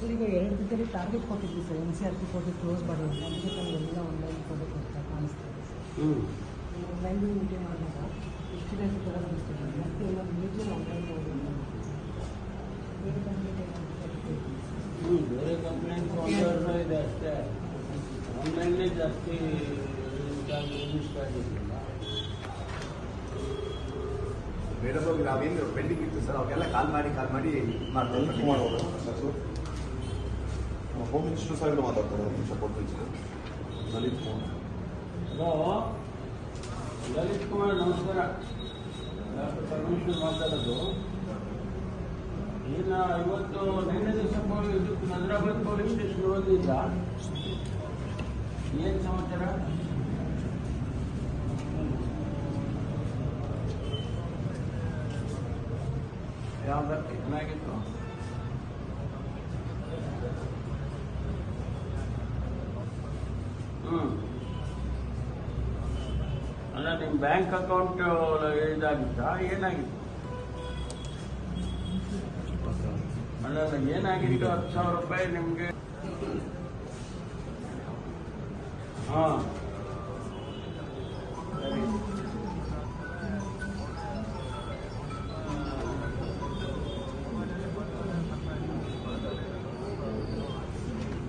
Sir ಈಗ ಎರಡು ದಿನದಲ್ಲಿ ಟಾರ್ಗೆಟ್ ಕೊಟ್ಟಿದ್ವಿ sir N C R P ಕೊಟ್ಟು ಕ್ಲೋಸ್ ಮಾಡಿ ಅಂತ ಅದಕ್ಕೆ ನಮಗೆಲ್ಲ ಆನ್ಲೈನ್ ಕೊಡೋದು ಅಂತ ಕಾಣಿಸ್ತಾ ಇದೆ ಸರ್. ಹ್ಞೂ ಆನ್ಲೈನ್ ಮೀಟಿಂಗ್ ಮಾಡಿದಾಗ ಎಷ್ಟು ಡೇಸ್ ಕೂಡ ಅನಿಸ್ತಿದೆ ಮತ್ತೆ ಎಲ್ಲ ಮೀಟಿಂಗ್ ಆನ್ಲೈನ್ ಮಾಡೋದು ಬೇರೆ ಕಂಪ್ಲೀಟ್ ಹ್ಞೂ ಬೇರೆ ಕಂಪ್ಲೇಂಟ್ ಇದೆ ಅಷ್ಟೇ. ಆನ್ಲೈನ್ಲೇ ಜಾಸ್ತಿ ಇಷ್ಟ ಆಗಿರಲಿಲ್ಲ. ಮೇಡಮ್ ನಾವೇನು ಪೆಂಡಿಂಗ್ ಇತ್ತು ಸರ್? ಅವಾಗೆಲ್ಲ ಕಾಲ್ ಮಾಡಿ ಕಾಲ್ ಮಾಡಿ ಮಾಡ್ತಾರೆ ಹೋಮ್ ಮಿನಿಸ್ಟರ್ ಸಾಹೇಬ್ರು ಮಾತಾಡ್ತಾರೆ ಒಂದು ನಿಮಿಷ ಕೊಟ್ಟು ಲಲಿತ್ ಕುಮಾರ್ ಹಲೋ ಲಲಿತ್ ಕುಮಾರ್ ನಮಸ್ಕಾರ ಡಾಕ್ಟರ್ ಪರಮೇಶ್ವರ್ ಮಾತಾಡೋದು ಈಗ ಇವತ್ತು ನಿನ್ನೆ ದಿವಸ ಇದಕ್ಕೆ ಹೈದರಾಬಾದ್ ಪೊಲೀಸ್ ಸ್ಟೇಷನ್ ಹೋಗಿದ್ದ ಏನು ಸಮಾಚಾರ ಯಾವ್ದು ಏನಾಗಿತ್ತು ಅಲ್ಲ ನಿಮ್ಮ ಬ್ಯಾಂಕ್ ಅಕೌಂಟ್ ಇದಾಗಿತ್ತಾ? ಏನಾಗಿತ್ತು? ಅಲ್ಲ ಏನಾಗಿತ್ತು? ಹತ್ತು ಸಾವಿರ ರೂಪಾಯಿ ನಿಮಗೆ? ಹಾಂ.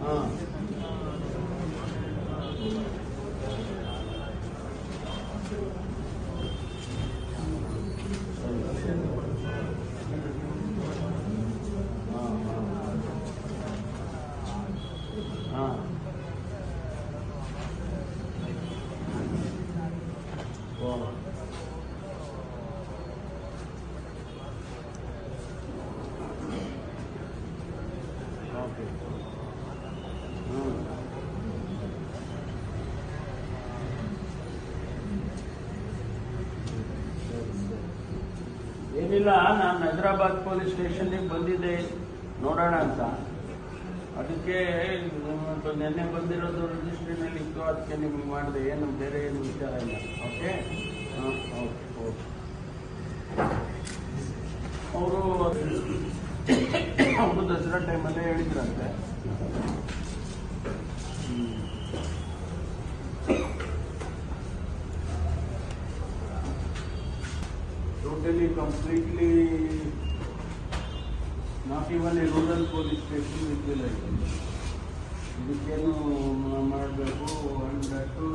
ಹಾಂ. ಏನಿಲ್ಲ, ನಾನು ಹೈದರಾಬಾದ್ ಪೊಲೀಸ್ ಸ್ಟೇಷನ್ಗೆ ಬಂದಿದ್ದೆ. ನೋಡೋಣ ಅಂತ. ಅದಕ್ಕೆ ನಿನ್ನೆ ಬಂದಿರೋದು ರಿಜಿಸ್ಟ್ರಿನಲ್ಲಿ ಇತ್ತು ಅದಕ್ಕೆ ನಿಮ್ಗೆ ಮಾಡಿದೆ. ಏನು, ಬೇರೆ ಏನು ವಿಚಾರ ಇಲ್ಲ. ನ್ಯಾಚುರಲ್ ಟೈಮ್ ಅಲ್ಲೇ ಹೇಳಿದ್ರಂತೆ totally completely not even rural police station ಇದ್ದಿಲ್ಲ ಇದಕ್ಕೇನು ಮಾಡಬೇಕು ಅಂಡ್ ಟು